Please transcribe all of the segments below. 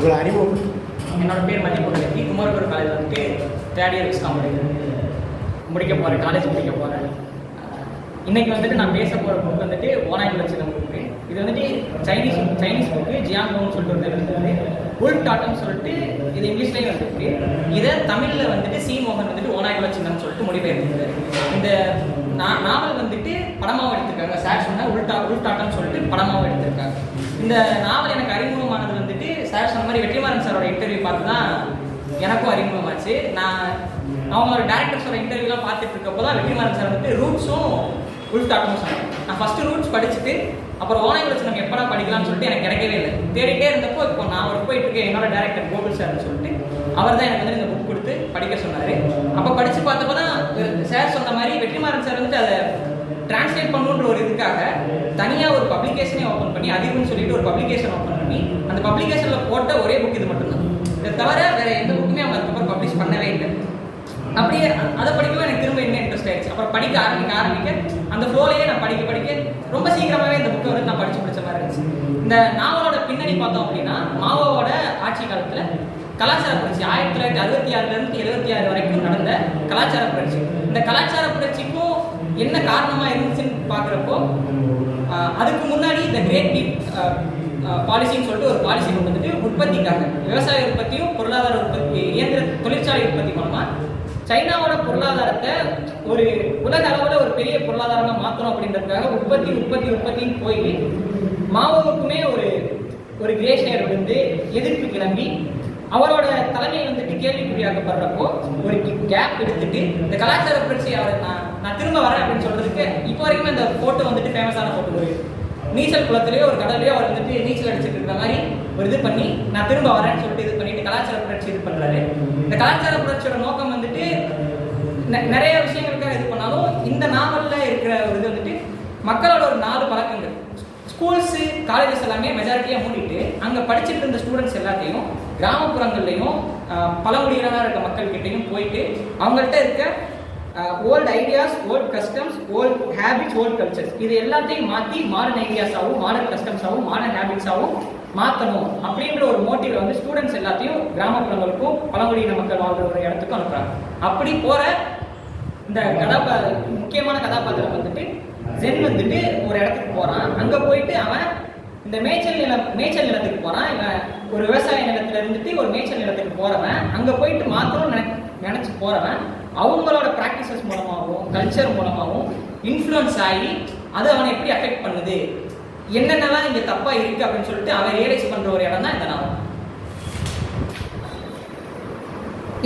உங்களை அறிமுகம் என்னோட பேர் மதிப்பு குமரகுரு காலேஜ் வந்துட்டு தேர்ட் இயர் விஸ்காம் முடிக்க போகிறேன் காலேஜ் முடிக்க போகிறேன் இன்னைக்கு வந்துட்டு நான் பேச போகிற புக் வந்துட்டு ஓனாயில் வச்சிருக்க புக்கு இது வந்துட்டு சைனீஸ் சைனீஸ் புக்கு ஜியாங்கோன்னு சொல்லிட்டு ஒரு இருந்தது உள் டாட்டம் சொல்லிட்டு இது இங்கிலீஷ்லேயும் வந்துருக்கு இதை தமிழில் வந்துட்டு சி மோகன் வந்துட்டு ஓனாயில் வச்சிருந்தோம்னு சொல்லிட்டு மொழிபெயர்த்திருக்காரு இந்த நா- நாவல் வந்துட்டு படமாகவும் எடுத்திருக்காங்க. சார் சொன்ன உல்டா உல்டாட்டம் சொல்லிட்டு படமாக எடுத்திருக்காங்க. இந்த நாவல் எனக்கு அறிமுகமானது வந்துட்டு சார் சொன்ன மாதிரி வெற்றிமாறன் சாரோட இன்டர்வியூ பார்த்து தான் எனக்கும் அறிமுகமாச்சு. நான் அவங்களோட டேரக்டர்ஸோட இன்டர்வியூலாம் பார்த்துட்டு இருக்கப்போ தான் வெற்றிமாறன் சார் வந்துட்டு ரூட்ஸும் உள்டாட்டமும் சொன்னாங்க நான் ஃபஸ்ட்டு ரூட்ஸ் படிச்சுட்டு அப்புறம் ஓனை வச்சு நம்ம எப்படா படிக்கலாம்னு சொல்லிட்டு எனக்கு கிடைக்கவே இல்லை. தேடிட்டே இருந்தப்போ இப்போ நான் ஒர்க் போயிட்டு இருக்கேன் என்னோட டேரக்டர் கோகுல் சார்னு சொல்லிட்டு அவர் தான் எனக்கு வந்து இந்த புக் கொடுத்து படிக்க சொன்னார். அப்போ படித்து பார்த்தப்போ தான் சார் சொன்ன மாதிரி வெற்றிமாறன் சார் வந்துட்டு அதை டிரான்ஸ்லேட் பண்ணுன்ற ஒரு இதுக்காக தனியாக ஒரு பப்ளிகேஷனே ஓப்பன் பண்ணி அதிகம்னு சொல்லிட்டு ஒரு பப்ளிகேஷன் ஓப்பன் பண்ணி அந்த பப்ளிகேஷனில் போட்ட ஒரே புக் இது மட்டும்தான். இதை தவிர வேற எந்த புக்குமே அவங்க அதுக்கப்புறம் பப்ளிஷ் பண்ணவே இல்லை. அப்படியே அதை படிக்கவே எனக்கு திரும்ப என்ன இன்ட்ரெஸ்ட் ஆயிடுச்சு. அப்புறம் படிக்க ஆரம்பிக்க ஆரம்பிக்க அந்த ஃப்ளோலையே நான் படிக்க படிக்க ரொம்ப சீக்கிரமாகவே இந்த புக்கை வந்து நான் படிச்சு முடிச்ச மாதிரி இருந்துச்சு. இந்த நாவலோட பின்னணி பார்த்தோம் அப்படின்னா மாவோட ஆட்சி காலத்தில் கலாச்சார புரட்சி ஆயிரத்தி தொள்ளாயிரத்தி அறுபத்தி ஆறுலேருந்து எழுபத்தி ஆறு வரைக்கும் நடந்த கலாச்சார புரட்சி. இந்த கலாச்சார புரட்சிக்கும் என்ன காரணமாக இருந்து பார்க்குறப்போ அதுக்கு முன்னாடி இந்த கிரேட் டீப் பாலிசின்னு சொல்லிட்டு ஒரு பாலிசி கொண்டு வந்துட்டு உற்பத்திக்காக விவசாய உற்பத்தியும் பொருளாதார உற்பத்தி இயந்திர தொழிற்சாலை உற்பத்தி மூலமா சைனாவோட பொருளாதாரத்தை ஒரு உலக அளவில் ஒரு பெரிய பொருளாதாரமாக மாற்றணும் அப்படின்றதுக்காக உற்பத்தி உற்பத்தி உற்பத்தின்னு போய் மாவோவுக்குமே ஒரு ஒரு கிரேஷனர் வந்து எதிர்ப்பு கிளம்பி அவரோட தலைமை வந்துட்டு கேள்விக்குறியாக்கப்படுறப்போ ஒரு கேப் எடுத்துட்டு இந்த கலாச்சார புரட்சி அவர் நான் நான் திரும்ப வரேன் அப்படின்னு சொல்றதுக்கு இப்போ வரைக்கும் இந்த போட்டோ வந்துட்டு ஃபேமஸான போட்டோ ஒரு நீச்சல் குளத்துலயோ ஒரு கடல்லையோ அவர் வந்துட்டு நீச்சல் அடிச்சுட்டு இருக்கிற மாதிரி ஒரு இது பண்ணி நான் திரும்ப வரேன்னு சொல்லிட்டு இது பண்ணிட்டு கலாச்சார புரட்சி இது பண்றாரு. இந்த கலாச்சார புரட்சியோட நோக்கம் வந்துட்டு நிறைய விஷயங்களுக்காக இது பண்ணாலும் இந்த நாவல்ல இருக்கிற ஒரு இது வந்துட்டு மக்களோட ஒரு நாலு பழக்கங்கள். ஸ்கூல்ஸு காலேஜஸ் எல்லாமே மெஜாரிட்டியாக மூடிட்டு அங்கே படிச்சுட்டு இருந்த ஸ்டூடெண்ட்ஸ் எல்லாத்தையும் கிராமப்புறங்கள்லையும் பழங்குடியினராக இருக்க மக்கள்கிட்டையும் போயிட்டு அவங்கள்ட்ட இருக்க old ideas old customs old habits old cultures இது எல்லாத்தையும் மாற்றி மாடர்ன் ஐடியாஸாகவும் மாடர்ன் கஸ்டம்ஸாகவும் மாடர்ன் ஹேபிட்ஸாகவும் மாற்றணும் அப்படின்ற ஒரு மோட்டிவ் வந்து ஸ்டூடெண்ட்ஸ் எல்லாத்தையும் கிராமப்புறங்களுக்கும் பழங்குடியின மக்கள் வாழ்ற ஒரு இடத்துக்கும் அனுப்புகிறாங்க அப்படி போகிற இந்த கதாபா முக்கியமான கதாபாத்திரம் வந்துட்டு ஜென் வந்துட்டு ஒரு இடத்துக்கு போறான். அங்க போயிட்டு அவன் இந்த மேய்ச்சல் நிலம் மேய்ச்சல் நிலத்துக்கு போறான். இவன் ஒரு விவசாய நிலத்துல இருந்துட்டு ஒரு மேய்ச்சல் நிலத்துக்கு போறவன். அங்க போயிட்டு மாத்திரம் நினச்சி நினைச்சு போறவன். அவங்களோட ப்ராக்டிசஸ் மூலமாகவும் கல்ச்சர் மூலமாகவும் இன்ஃப்ளூயன்ஸ் ஆகி அது அவனை எப்படி அஃபெக்ட் பண்ணுது? என்னென்னலாம் இங்கே தப்பாக இருக்கு அப்படின்னு சொல்லிட்டு அவன் ரியலைஸ் பண்ணுற ஒரு இடம் தான் இந்த நாவல்.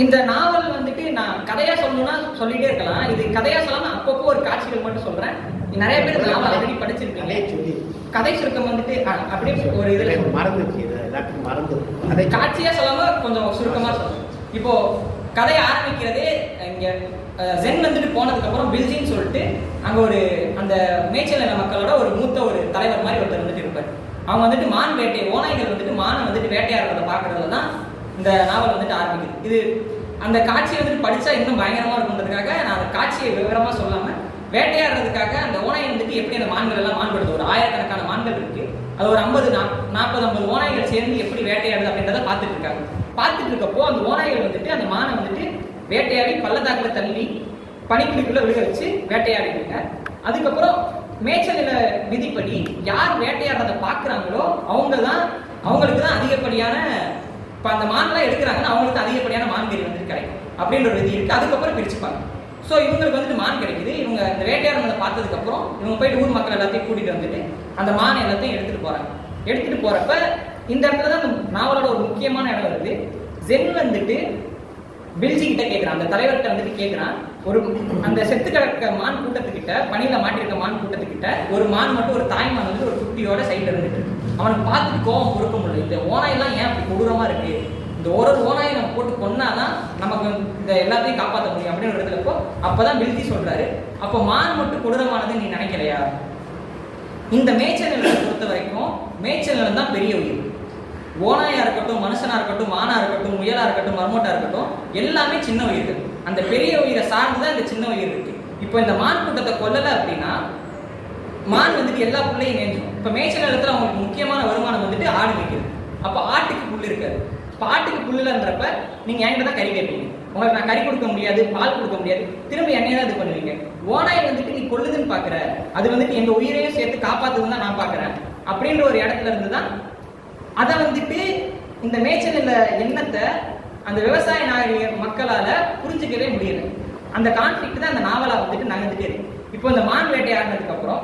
இந்த நாவல் வந்துட்டு நான் கதையாக சொல்லணும்னா சொல்லிகிட்டே இருக்கலாம். இது கதையாக சொல்லாமல் அப்பப்போ ஒரு காட்சிகள் மட்டும் சொல்கிறேன் நிறைய பேர் நாவல் ஆல்ரெடி படிச்சிருக்கீங்க. கதையை சொல்லி. கதை சுருக்கம் வந்துட்டு அப்படியே ஒரு இதுல மறந்துச்சு இது எல்லாத்துக்கும் மறந்து. அதை காட்சியா சொல்லாம கொஞ்சம் சுருக்கமா சொல்றேன் இப்போ கதை ஆரம்பிக்கிறதே இங்க ஜென் வந்துட்டு போனதுக்கு அப்புறம் பில்ஜின்னு சொல்லிட்டு அங்க ஒரு அந்த மேய்ச்சல் நில மக்களோட ஒரு மூத்த ஒரு தலைவர் மாதிரி ஒருத்தர் வந்துட்டு இருப்பார். அவங்க வந்துட்டு மான் வேட்டை ஓநாய்கள் வந்துட்டு மானை வந்துட்டு வேட்டையாடுறத பாக்குறதுல தான் இந்த நாவல் வந்துட்டு ஆரம்பிக்குது. இது அந்த காட்சியை வந்துட்டு படிச்சா இன்னும் பயங்கரமா இருக்குன்றதுக்காக நான் அந்த காட்சியை விவரமா சொல்லாம வேட்டையாடுறதுக்காக அந்த ஓநாய் வந்துட்டு எப்படி அந்த மான்கள் எல்லாம் மான்படுது ஒரு ஆயிரக்கணக்கான மான்கள் இருக்கு. அது ஒரு ஐம்பது நாற்பது ஐம்பது ஓநாய்கள் சேர்ந்து எப்படி வேட்டையாடுது அப்படின்றத பார்த்துட்டு இருக்காங்க பார்த்துட்டு இருக்கப்போ அந்த ஓநாய்கள் வந்துட்டு அந்த மானை வந்துட்டு வேட்டையாடி பள்ளத்தாக்கில் தள்ளி பனிக்குழிக்குள்ள விழுக வச்சு வேட்டையாடிடுங்க அதுக்கப்புறம் மேய்ச்சல் விதிப்படி யார் வேட்டையாடுறதை பார்க்குறாங்களோ அவங்க தான் அவங்களுக்கு தான் அதிகப்படியான இப்போ அந்த மான்லாம் எடுக்கிறாங்கன்னா அவங்களுக்கு தான் அதிகப்படியான மான்கறி வந்துட்டு கிடைக்கும். அப்படின்ற ஒரு விதி இருக்கு. அதுக்கப்புறம் பிரிச்சுப்பாங்க. ஸோ இவங்களுக்கு வந்துட்டு மான் கிடைக்குது. இவங்க இந்த வேட்டையாடுறதை பார்த்ததுக்கப்புறம் இவங்க போயிட்டு ஊர் மக்கள் எல்லாத்தையும் கூட்டிகிட்டு வந்துட்டு அந்த மான் எல்லாத்தையும் எடுத்துகிட்டு போகிறாங்க எடுத்துகிட்டு போகிறப்ப இந்த இடத்துல தான் அந்த நாவலோட ஒரு முக்கியமான இடம் வருது ஜென் வந்துட்டு பில்ஜி கிட்ட கேட்குறான் அந்த தலைவர்கிட்ட வந்துட்டு கேட்குறான் ஒரு அந்த செத்து கிடக்க மான் கூட்டத்துக்கிட்ட பணியில் மாட்டிருக்க மான் கூட்டத்துக்கிட்ட ஒரு மான் மட்டும் ஒரு தாய் மான் வந்து ஒரு குட்டியோட சைட்டில் இருந்துட்டு அவனுக்கு பார்த்துட்டு கோவம் கொடுக்க முடியல. இந்த ஓனாயெல்லாம் ஏன் அப்படி கொடூரமா இருக்கு? இந்த ஒரு ஒரு ஓனாயை நம்ம போட்டு கொன்னாதான் நமக்கு இந்த எல்லாத்தையும் காப்பாற்ற முடியும் அப்படின்னு ஒரு அப்போதான் பில்தி சொல்றாரு. அப்போ மான் மட்டும் கொடூரமானது நீ நினைக்கலையா? இந்த மேய்ச்சல் நிலத்தை பொறுத்த வரைக்கும் மேய்ச்சல் நிலம் தான் பெரிய உயிர். ஓனாயா இருக்கட்டும் மனுஷனா இருக்கட்டும் மானா இருக்கட்டும் முயலா இருக்கட்டும் மர்மோட்டா இருக்கட்டும் எல்லாமே சின்ன உயிர்கள். அந்த பெரிய உயிரை சார்ந்து தான் இந்த சின்ன உயிர் இருக்கு. இப்போ இந்த மான் கூட்டத்தை கொல்லலை அப்படின்னா மான் வந்துட்டு எல்லா புள்ளையும் மேய்ஞ்சிடும் இப்போ மேய்ச்சல் நிலத்தில் அவங்களுக்கு முக்கியமான வருமானம் வந்துட்டு ஆடு வைக்கிறது அப்போ ஆட்டுக்கு புல் இருக்காது. பாட்டுக்கு புல்லுலன்றப்ப நீங்க என்கிட்ட தான் கறி கேட்பீங்க. உங்களுக்கு நான் கறி கொடுக்க முடியாது பால் கொடுக்க முடியாது திரும்ப என்னைய தான் இது பண்ணுவீங்க. ஓனாய் வந்துட்டு நீ கொள்ளுதுன்னு பாக்குற. அது வந்துட்டு எங்க உயிரையும் சேர்த்து காப்பாத்துதுன்னு தான் நான் பாக்குறேன். அப்படின்ற ஒரு இடத்துல இருந்து தான் அதை வந்துட்டு இந்த மேய்ச்சல் எண்ணத்தை அந்த விவசாய நாகரிக மக்களால புரிஞ்சுக்கவே முடியல. அந்த கான்ஃபிளிக் தான் அந்த நாவலா வந்துட்டு நகர்ந்துட்டே இருக்கு. இப்போ இந்த மான் வேட்டையாடினதுக்கு அப்புறம்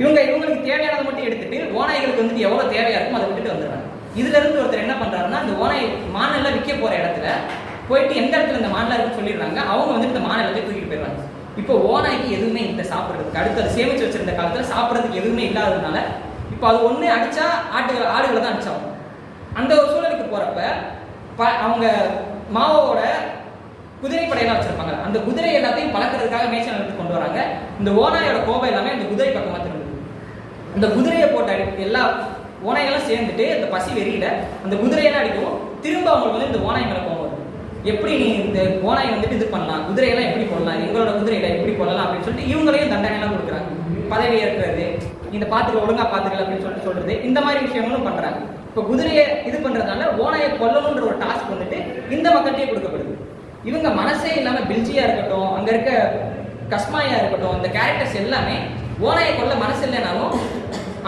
இவங்க இவங்களுக்கு தேவையானதை மட்டும் எடுத்துட்டு ஓநாய்களுக்கு வந்துட்டு எவ்வளவு தேவையா இருக்கும் அதை விட்டுட்டு இதுல இருந்து ஒருத்தர் என்ன பண்றாருன்னா இந்த ஓனை மான் எல்லாம் விற்க போற இடத்துல போயிட்டு எந்த இடத்துல இந்த மான்லாம் இருக்குன்னு சொல்லிடுறாங்க. அவங்க வந்து இந்த மான் எல்லாத்தையும் தூக்கிட்டு போயிடுறாங்க. இப்போ ஓனாய்க்கு எதுவுமே இல்லை சாப்பிட்றதுக்கு அடுத்து அது சேமிச்சு வச்சிருந்த காலத்துல சாப்பிட்றதுக்கு எதுவுமே இல்லாததுனால இப்போ அது ஒண்ணு அடிச்சா ஆட்டு ஆடுகளை தான் அடிச்சாகும். அந்த ஒரு சூழலுக்கு போறப்ப ப- அவங்க மாவோட குதிரை படையெல்லாம் வச்சிருப்பாங்க. அந்த குதிரை எல்லாத்தையும் பழக்கிறதுக்காக மேய்ச்சல் நிலத்துக்கு கொண்டு வராங்க. இந்த ஓனாயோட கோபம் எல்லாமே அந்த குதிரை பக்கமா திரும்புது. அந்த குதிரையை போட்டு அடி எல்லா ஓநாய்களும் சேர்ந்துட்டு அந்த பசி வெறியில அந்த குதிரையெல்லாம் அடிக்கும். திரும்ப அவங்களுக்கு வந்து இந்த ஓனாய் மேலே கோவம் வருது எப்படி நீ இந்த ஓனாய் வந்துட்டு இது பண்ணலாம்? குதிரையெல்லாம் எப்படி கொள்ளலாம் எங்களோட குதிரையில எப்படி கொள்ளலாம் அப்படின்னு சொல்லிட்டு இவங்களையும் தண்டனை கொடுக்குறாங்க. பதவி ஏற்கிறது இந்த பாத்துக்க ஒழுங்கா பாத்துக்கல அப்படின்னு சொல்லிட்டு சொல்றது இந்த மாதிரி விஷயங்களும் பண்றாங்க. இப்போ குதிரையை இது பண்றதுனால ஓனாயை கொல்லணுன்ற ஒரு டாஸ்க் வந்துட்டு இந்த மக்கள்கிட்டயே கொடுக்கப்படுது. இவங்க மனசே இல்லாம பில்ஜியா இருக்கட்டும் அங்க இருக்க கஸ்மாயா இருக்கட்டும் இந்த கேரக்டர்ஸ் எல்லாமே ஓனாயை கொல்ல மனசு இல்லைனாலும்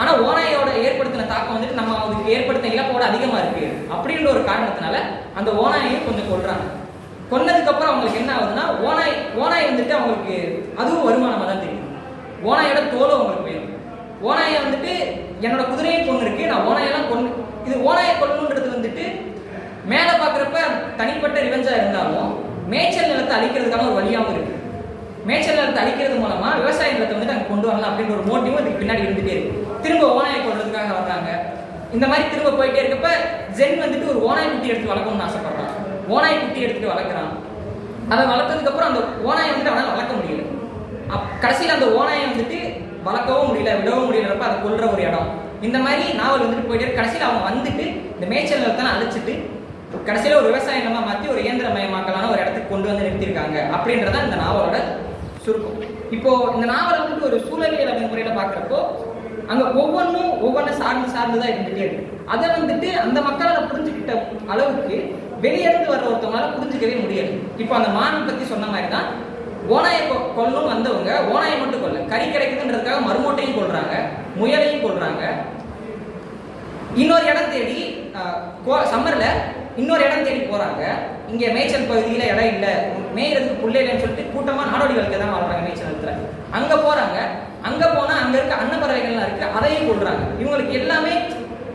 ஆனா ஓனாயோட ஏற்படுத்தின தாக்கம் வந்துட்டு நம்ம அதுக்கு ஏற்படுத்தின இழப்போட அதிகமா இருக்கு. அப்படின்ற ஒரு காரணத்தினால அந்த ஓனாயையும் கொஞ்சம் கொள்றாங்க கொன்னதுக்கு அப்புறம் அவங்களுக்கு என்ன ஆகுதுன்னா ஓனாய் ஓனாய் வந்துட்டு அவங்களுக்கு அதுவும் வருமானமா தான் தெரியும். ஓனாயோட தோலும் அவங்களுக்கு போயிடும். ஓனாயை வந்துட்டு என்னோட குதிரையும் கொண்டு இருக்கு நான் ஓனாயெல்லாம் கொண்டு இது ஓனாயை கொள்ளணுன்றது வந்துட்டு மேல பாக்குறப்ப தனிப்பட்ட ரிவெஞ்சா இருந்தாலும் மேய்ச்சல் நிலத்தை அழிக்கிறதுக்கான ஒரு வழியாகவும் இருக்கு. மேய்ச்சல் நிலத்தை அழிக்கிறது மூலமா விவசாய நிலத்தை வந்துட்டு அங்கே கொண்டு வரலாம் அப்படின்ற ஒரு மோட்டிவும் இதுக்கு பின்னாடி இருந்துட்டே இருக்கு. திரும்ப ஓனாய் கொள்றதுக்காக வர்றாங்க இந்த மாதிரி திரும்ப போயிட்டே இருக்கப்ப ஜென் வந்துட்டு ஒரு ஓனாய் குட்டி எடுத்து வளர்க்கணும்னு ஆசைப்படுறான். ஓனாய் குட்டி எடுத்துட்டு வளர்க்குறான். அதை வளர்த்ததுக்கு அப்புறம் அந்த ஓனாயை வந்துட்டு அவனால் வளர்க்க முடியல. அப் கடைசியில் அந்த ஓனாயை வந்துட்டு வளர்க்கவும் முடியல விடவும் முடியலப்ப அதை கொள்ற ஒரு இடம். இந்த மாதிரி நாவல் வந்துட்டு போயிட்டே கடைசியில் அவன் வந்துட்டு இந்த மேய்ச்சல் நிலத்தெல்லாம் அழிச்சிட்டு கடைசியில் ஒரு விவசாய நிலமா மாற்றி ஒரு இயந்திரமயமாக்கலான ஒரு இடத்துக்கு கொண்டு வந்து நிறுத்தியிருக்காங்க. அப்படின்றதான் இந்த நாவலோட சுருக்கம். இப்போ இந்த நாவலை வந்துட்டு ஒரு சூழலியல் முறையில் பார்க்குறப்போ அங்க ஒவ்வொன்றும் ஒவ்வொன்றும் சார்ந்து சார்ந்து தான் இருந்துட்டே இருக்கு அதை வந்துட்டு அந்த மக்களால் புரிஞ்சுக்கிட்ட அளவுக்கு வெளியிருந்து வர்ற ஒருத்தவங்களால புரிஞ்சுக்கவே முடியாது. இப்போ அந்த மான் பத்தி சொன்ன மாதிரி தான் ஓனாயை கொ- வந்தவங்க ஓனாயை மட்டும் கொல்ல கறி கிடைக்குதுன்றதுக்காக மறுமோட்டையும் கொள்றாங்க முயலையும் கொள்றாங்க இன்னொரு இடம் தேடி சம்மர்ல இன்னொரு இடம் தேடி போறாங்க. இங்க மேய்ச்சல் பகுதியில இடம் இல்லை. மேய்றதுக்கு புள்ளை இல்லைன்னு சொல்லிட்டு கூட்டமா நாடோடிகளுக்கு தான் வாழ்றாங்க மேய்ச்சல் இடத்துல அங்க போறாங்க. அங்க போனா அங்க இருக்க அன்னப்பறவைகள்லாம் இருக்கு அதையும் கொள்றாங்க. இவங்களுக்கு எல்லாமே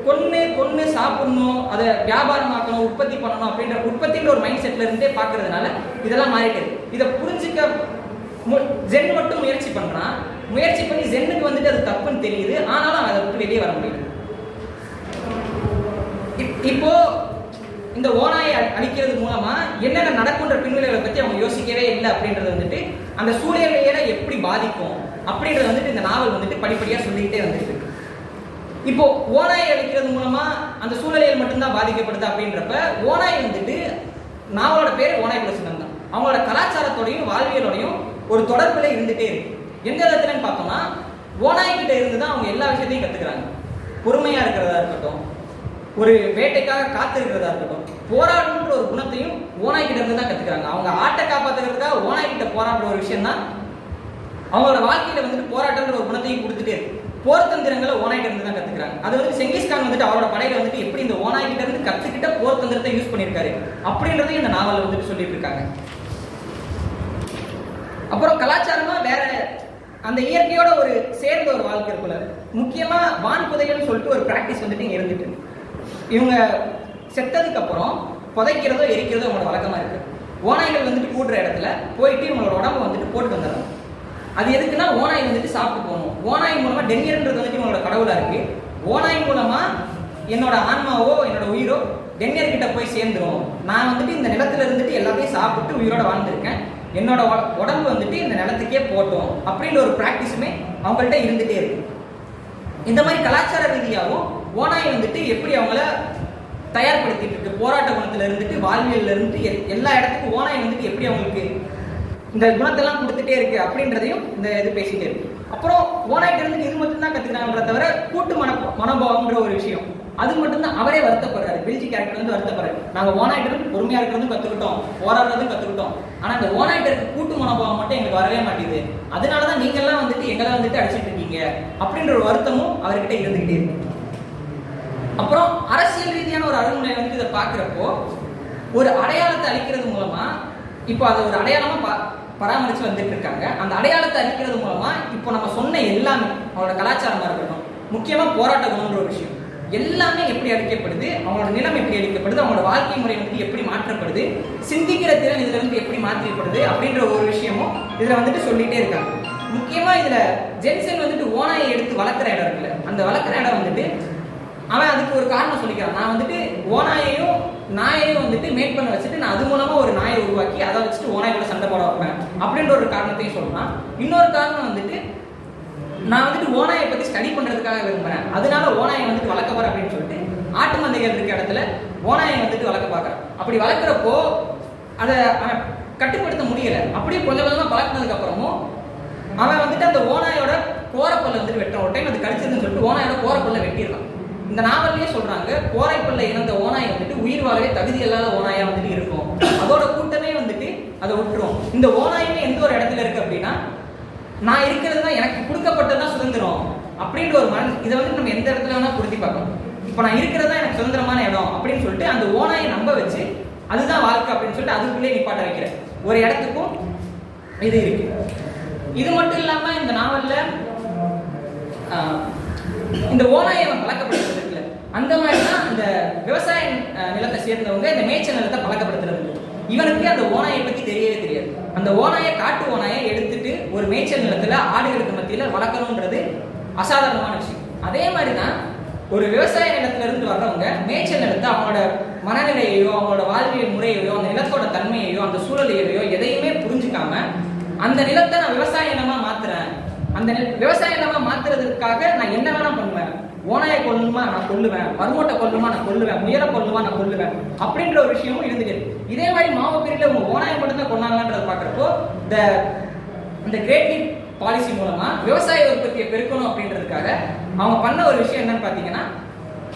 கொன்னு கொன்னு சாப்பிடணும் அதை வியாபாரமாக்கணும் உற்பத்தி பண்ணணும் அப்படின்ற உற்பத்தின்ற ஒரு மைண்ட் செட்ல இருந்தே பாக்குறதுனால இதெல்லாம் மாறிட்டு இதை புரிஞ்சுக்க மு- ஜென் மட்டும் முயற்சி பண்றான். முயற்சி பண்ணி ஜென்னுக்கு வந்துட்டு அது தப்புன்னு தெரியுது. ஆனாலும் அதை விட்டு வெளியே வர முடியல. இப்- இப்போ இந்த ஓனாயை அழிக்கிறது மூலமா என்னென்ன நடக்குன்ற பின்விளைவுகளை பத்தி அவங்க யோசிக்கவே இல்லை அப்படின்றது வந்துட்டு அந்த சூழலையே எப்படி பாதிக்கும் அப்படின்றத வந்துட்டு இந்த நாவல் வந்துட்டு படிப்படியாக சொல்லிக்கிட்டே வந்துட்டு இருக்கு. இப்போ ஓநாயை அழிக்கிறது மூலமா அந்த சூழலியல் மட்டும்தான் பாதிக்கப்படுது அப்படின்றப்ப ஓநாய் வந்துட்டு நாவலோட பேர் ஓநாய் குலசினம் தான். அவங்களோட கலாச்சாரத்தோடையும் வாழ்வியலோடையும் ஒரு தொடர்பில் இருந்துட்டே இருக்கு. எந்த இடத்துலன்னு பார்த்தோம்னா ஓநாய்கிட்ட இருந்து தான் அவங்க எல்லா விஷயத்தையும் கற்றுக்குறாங்க பொறுமையாக இருக்கிறதா இருக்கட்டும் ஒரு வேட்டைக்காக காத்திருக்கிறதா இருக்கட்டும் போராடணுன்ற ஒரு குணத்தையும் ஓனாய்கிட்ட இருந்து தான் கத்துக்கிறாங்க. அவங்க ஆட்டை காப்பாத்துறதுக்காக ஓனாய்கிட்ட போராடுற ஒரு விஷயம் தான் அவங்களோட வாழ்க்கையில வந்துட்டு போராட்டம்ன்ற ஒரு குணத்தையும் கொடுத்துட்டே இருக்கு. போர் தந்திரங்களை ஓனாய்கிட்ட இருந்து தான் கத்துக்கிறாங்க. அது வந்து செங்கிஸ்கான் வந்துட்டு அவரோட படையில வந்துட்டு எப்படி இந்த ஓனாய்கிட்ட இருந்து கத்துக்கிட்ட போர் தந்திரத்தை யூஸ் பண்ணியிருக்காரு அப்படின்றதையும் இந்த நாவல்ல வந்துட்டு சொல்லிட்டு இருக்காங்க. அப்புறம் கலாச்சாரமா வேற அந்த இயற்கையோட ஒரு சேர்ந்த ஒரு வாழ்க்கை இருக்குல்ல. முக்கியமா வான் புதைகள்னு சொல்லிட்டு ஒரு பிராக்டிஸ் வந்துட்டு இங்க இருந்துட்டு இவங்க செத்ததுக்கு அப்புறம் புதைக்கிறதோ எரிக்கிறதோ அவங்களோட வழக்கமா இருக்கு. ஓநாய்கள் வந்துட்டு கூடுற இடத்துல போயிட்டு இவங்களோட உடம்ப வந்துட்டு போட்டு வந்துடுறாங்க அது எதுக்குன்னா ஓநாய் வந்துட்டு சாப்பிட்டு போகணும். ஓநாய் மூலமா டென்னியர்ன்றது வந்துட்டு இவங்களோட கடவுளா இருக்கு. ஓநாய் மூலமா என்னோட ஆன்மாவோ என்னோட உயிரோ டென்னியர்கிட்ட போய் சேர்ந்துரும். நான் வந்துட்டு இந்த நிலத்துல இருந்துட்டு எல்லாத்தையும் சாப்பிட்டு உயிரோட வாழ்ந்திருக்கேன். என்னோட உடம்பு வந்துட்டு இந்த நிலத்துக்கே போட்டோம் அப்படின்ற ஒரு ப்ராக்டிஸுமே அவங்கள்ட்ட இருந்துகிட்டே இருக்கு. இந்த மாதிரி கலாச்சார ரீதியாகவும் ஓனாய் வந்துட்டு எப்படி அவங்கள தயார்படுத்திட்டு இருக்கு? போராட்ட குணத்துல இருந்துட்டு வாழ்வியல்ல இருந்து எ- எல்லா இடத்துக்கும் ஓனாய் வந்துட்டு எப்படி அவங்களுக்கு இந்த குணத்தெல்லாம் கொடுத்துட்டே இருக்கு அப்படின்றதையும் இந்த இது பேசிட்டே இருக்கு. அப்புறம் ஓனாய்ட்டு இருந்து இது மட்டும் தான் கத்துக்கிறாங்களே தவிர கூட்டு மன மனோபாவம்ன்ற ஒரு விஷயம். அது மட்டும்தான் அவரே வருத்தப்படுறாரு. பில்ஜி கேரக்டர் வந்து வருத்தப்படுறாரு. நாங்க ஓனாய்ட்டு இருந்து பொறுமையா இருக்கிறதும் கத்துக்கிட்டோம். போராடுறதும் கத்துக்கிட்டோம். ஆனா அந்த ஓனாயிட்டு இருக்க கூட்டு மனோபாவம் மட்டும் எங்களுக்கு வரவே மாட்டேங்குது. அதனாலதான் நீங்க எல்லாம் வந்துட்டு எங்களை வந்துட்டு அடிச்சிட்டு இருக்கீங்க. அப்படின்ற ஒரு வருத்தமும் அவர்கிட்ட இருந்துகிட்டே இருக்கு. அப்புறம் அரசியல் ரீதியான ஒரு அணுகுமுறை வந்து இதை பார்க்குறப்போ ஒரு அடையாளத்தை அளிக்கிறது மூலமா இப்போ அதை ஒரு அடையாளமா பா பராமரித்து வந்துட்டு இருக்காங்க. அந்த அடையாளத்தை அளிக்கிறது மூலமா இப்போ நம்ம சொன்ன எல்லாமே அவங்களோட கலாச்சாரமாக இருக்கட்டும் முக்கியமாக போராட்ட குணம்ன்ற ஒரு விஷயம் எல்லாமே எப்படி அளிக்கப்படுது அவங்களோட நிலம் எப்படி அளிக்கப்படுது அவங்களோட வாழ்க்கை முறை வந்து எப்படி மாற்றப்படுது சிந்திக்கிற திறன் இதுல இருந்து எப்படி மாற்றப்படுது அப்படின்ற ஒரு விஷயமும் இதுல வந்துட்டு சொல்லிட்டே இருக்காங்க. முக்கியமா இதுல ஜென்சன் வந்துட்டு ஓனாயை எடுத்து வளர்க்குற இடம் இருக்குல்ல அந்த வளர்க்குற இடம் வந்துட்டு அவன் அதுக்கு ஒரு காரணம் சொல்லிக்கிறான். நான் வந்துட்டு ஓனாயையும் நாயையும் வந்துட்டு மேட் பண்ண வச்சுட்டு நான் அது மூலமா ஒரு நாயை உருவாக்கி அதை வச்சுட்டு ஓனாய் கூட சண்டை போட வைப்பேன். அப்படின்ற ஒரு காரணத்தையும் சொல்றான். இன்னொரு காரணம் வந்துட்டு நான் வந்துட்டு ஓனாயை பத்தி ஸ்டடி பண்றதுக்காக விரும்புறேன். அதனால ஓனாயை வந்துட்டு வளர்க்க போறேன் அப்படின்னு சொல்லிட்டு ஆட்டு மந்தைகள் இருக்க இடத்துல ஓனாயை வந்துட்டு வளர்க்க பார்க்குறேன். அப்படி வளர்க்குறப்போ அதை அவன் கட்டுப்படுத்த முடியல. அப்படியே கொஞ்சம் கொஞ்சமாக பழக்கினதுக்கு அப்புறமும் அவன் வந்துட்டு அந்த ஓனாயோட கோரப்பல்ல வந்துட்டு வெட்டுறான். ஒரு டைம் அது கடிச்சதுன்னு சொல்லிட்டு ஓனாயோட கோரப்பல்ல வெட்டிடுறான். இந்த நாவல்லே சொல்றாங்க கோரைப்பல்ல இறந்த ஓனாய் வந்துட்டு உயிர் வாழவே தகுதி இல்லாத ஓனாயா வந்துட்டு இருக்கும். அதோட கூட்டமே வந்துட்டு அதை விட்டுரும். இந்த ஓனாயுமே எந்த ஒரு இடத்துல இருக்கு அப்படின்னா நான் இருக்கிறது தான் எனக்கு கொடுக்கப்பட்டதுதான் சுதந்திரம் அப்படின்ற ஒரு மன இதை வந்து நம்ம எந்த இடத்துல வேணா பொருத்தி பார்க்கணும் இப்போ நான் இருக்கிறது தான் எனக்கு சுதந்திரமான இடம் அப்படின்னு சொல்லிட்டு அந்த ஓனாயை நம்ப வச்சு அதுதான் வாழ்க்கை அப்படின்னு சொல்லிட்டு அதுக்குள்ளே நிப்பாட்ட வைக்கிறேன் ஒரு இடத்துக்கும் இது இருக்கு. இது மட்டும் இல்லாம இந்த நாவல்ல இந்த ஓனாயை அவன் பழக்கப்படுத்த அந்த மாதிரி தான் இந்த விவசாய நிலத்தை சேர்ந்தவங்க இந்த மேய்ச்சல் நிலத்தை பழக்கப்படுத்துறது. இவனுக்கு அந்த ஓனாயை பத்தி தெரியவே தெரியாது. அந்த ஓனாயை காட்டு ஓனாயை எடுத்துட்டு ஒரு மேய்ச்சல் நிலத்துல ஆடுகளுக்கு மத்தியில வளர்க்கணுன்றது அசாதாரணமான விஷயம். அதே மாதிரி தான் ஒரு விவசாய நிலத்துல இருந்து வர்றவங்க மேய்ச்சல் நிலத்தை அவங்களோட மனநிலையையோ அவங்களோட வாழ்வியல் முறையையோ அந்த நிலத்தோட தன்மையையோ அந்த சூழலையோ எதையுமே புரிஞ்சுக்காம அந்த நிலத்தை நான் விவசாய நிலமா மாத்துறேன். அந்த நில- விவசாய நிலமா மாத்துறதுக்காக நான் என்ன வேணா பண்ணுவேன். ஓனாயை கொல்லுமா நான் கொல்லுவேன் மருமோட்டை கொல்லுமா நான் கொல்லுவேன் முயலை கொல்லுமா நான் கொல்லுவேன் அப்படின்ற ஒரு விஷயமும் இருந்துச்சு இதே மாதிரி மாவ பீரியட்ல உங்க ஓனாயை மட்டும் தான் கொண்டாங்களான்றத பாக்குறப்போ இந்த இந்த கிரேட் பாலிசி மூலமா விவசாய உற்பத்தியை பெருக்கணும் அப்படின்றதுக்காக அவங்க பண்ண ஒரு விஷயம் என்னன்னு பாத்தீங்கன்னா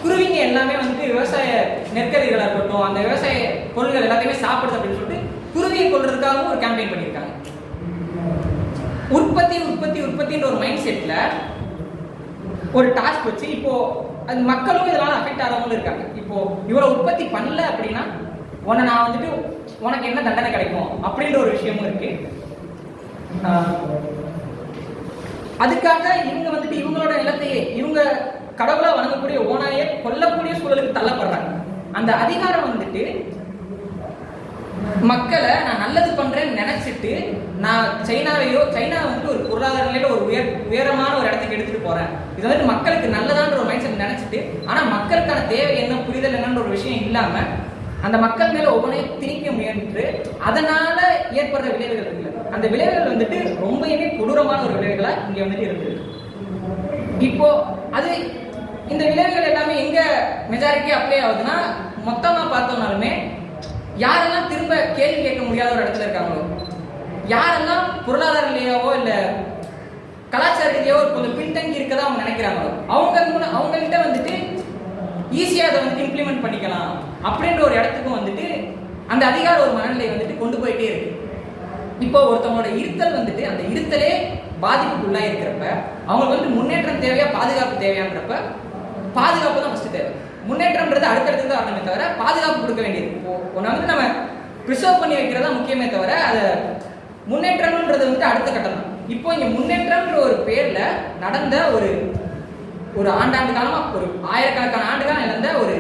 குருவிங்க எல்லாமே வந்து விவசாய நெற்கதிகளாக இருக்கட்டும் அந்த விவசாய பொருள்கள் எல்லாத்தையுமே சாப்பிடுது அப்படின்னு சொல்லிட்டு குருவியை கொள்றதுக்காகவும் ஒரு கேம்பெயின் பண்ணியிருக்காங்க. உற்பத்தி உற்பத்தி உற்பத்தின்ற ஒரு மைண்ட் செட்ல ஒரு டாஸ்க் வச்சு இப்போ அது மக்களும் இதனால அஃபெக்ட் ஆகிறவங்களும் இருக்காங்க. இப்போ இவரை உற்பத்தி பண்ணல அப்படின்னா உன்னை நான் வந்துட்டு உனக்கு என்ன தண்டனை கிடைக்கும் அப்படின்ற ஒரு விஷயமும் இருக்கு. அதுக்காக இவங்க வந்துட்டு இவங்களோட நிலத்தையே இவங்க கடவுளா வணங்கக்கூடிய ஓனாயை கொல்லக்கூடிய சூழலுக்கு தள்ளப்படுறாங்க. அந்த அதிகாரம் வந்துட்டு மக்களை நான் நல்லது பண்றேன்னு நினைச்சிட்டு நான் சைனாவையோ சைனா வந்துட்டு ஒரு பொருளாதார நிலையில ஒரு உயர் உயரமான ஒரு இடத்துக்கு எடுத்துட்டு போறேன். இது வந்துட்டு மக்களுக்கு நல்லதான்ற ஒரு மைண்ட் செட் நினைச்சிட்டு ஆனா மக்களுக்கான தேவை என்ன புரிதல் என்னன்ற ஒரு விஷயம் இல்லாம அந்த மக்கள் மேல ஒவ்வொன்றையும் திணிக்க முயன்று அதனால ஏற்படுற விளைவுகள் இருக்குல்ல. அந்த விளைவுகள் வந்துட்டு ரொம்பவுமே கொடூரமான ஒரு விளைவுகளா இங்க வந்துட்டு இருக்குது இப்போ அது இந்த விளைவுகள் எல்லாமே எங்க மெஜாரிட்டி அப்ளை ஆகுதுன்னா மொத்தமா பார்த்தோம்னாலுமே யாரெல்லாம் திரும்ப கேள்வி கேட்க முடியாத ஒரு இடத்துல இருக்காங்களோ? யாரெல்லாம் பொருளாதார நிலையாவோ இல்ல கலாச்சார ரீதியாவோ கொஞ்சம் பின்தங்கி இருக்கதா அவங்க நினைக்கிறாங்களோ? அவங்க மூலம் அவங்கள்ட்ட வந்துட்டு ஈஸியா அதை வந்து இம்ப்ளிமெண்ட் பண்ணிக்கலாம் அப்படின்ற ஒரு இடத்துக்கும் வந்துட்டு அந்த அதிகார ஒரு மனநிலை வந்துட்டு கொண்டு போயிட்டே இருக்கு. இப்போ ஒருத்தவங்களோட இருத்தல் வந்துட்டு அந்த இருத்தலே பாதிப்புக்குள்ளாக இருக்கிறப்ப அவங்களுக்கு வந்து முன்னேற்றம் தேவையா பாதுகாப்பு தேவையான்றப்ப பாதுகாப்பு தான் ஃபஸ்ட்டு தேவை. முன்னேற்றம்ன்றது அடுத்தடுத்து தான் வரணுமே தவிர பாதுகாப்பு கொடுக்க வேண்டியது. இப்போ ஒன்று வந்து நம்ம ப்ரிசர்வ் பண்ணி வைக்கிறதா முக்கியமே தவிர அதை முன்னேற்றம்ன்றது வந்துட்டு அடுத்த கட்டம் தான் இப்போ இங்கே முன்னேற்றம்ன்ற ஒரு பேரில் நடந்த ஒரு ஒரு ஆண்டாண்டு காலமாக ஒரு ஆயிரக்கணக்கான ஆண்டுகள் நடந்த ஒரு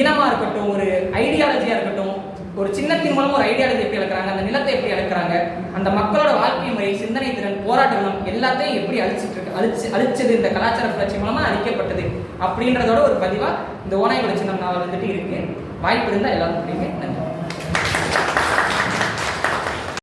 இனமாக இருக்கட்டும் ஒரு ஐடியாலஜியாக இருக்கட்டும் ஒரு சின்னத்தின் மூலமாக ஒரு ஐடியாலஜி எப்படி இழக்கிறாங்க அந்த நிலத்தை எப்படி இழக்கிறாங்க அந்த மக்களோட வாழ்க்கை முறை சிந்தனை திறன் போராட்டம் எல்லாத்தையும் எப்படி அழிச்சிட்டு இருக்கு அழிச்சு அழிச்சது இந்த கலாச்சார புரட்சி மூலமாக அழிக்கப்பட்டது. அப்படின்றதோட ஒரு பதிவாக இந்த ஓனாய் சின்னம் நாவல் வந்துட்டு இருக்கு. வாய்ப்பு இருந்தா எல்லாரும் படிங்க. நன்றி.